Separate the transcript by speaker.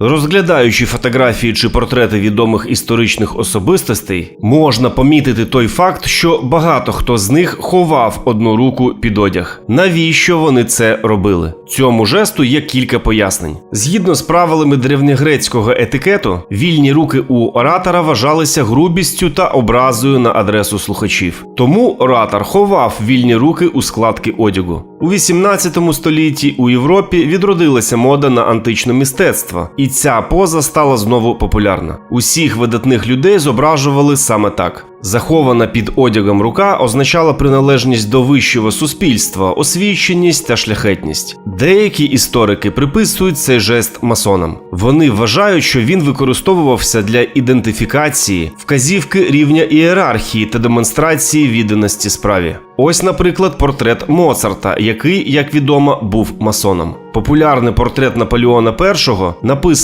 Speaker 1: Розглядаючи фотографії чи портрети відомих історичних особистостей, можна помітити той факт, що багато хто з них ховав одну руку під одяг. Навіщо вони це робили? Цьому жесту є кілька пояснень. Згідно з правилами древньогрецького етикету, вільні руки у оратора вважалися грубістю та образою на адресу слухачів. Тому оратор ховав вільні руки у складки одягу. У 18 столітті у Європі відродилася мода на античне мистецтво, і ця поза стала знову популярна. Усіх видатних людей зображували саме так. Захована під одягом рука означала приналежність до вищого суспільства, освіченість та шляхетність. Деякі історики приписують цей жест масонам. Вони вважають, що він використовувався для ідентифікації, вказівки рівня ієрархії та демонстрації відданості справі. Ось, наприклад, портрет Моцарта, який, як відомо, був масоном. Популярний портрет Наполеона І, написаний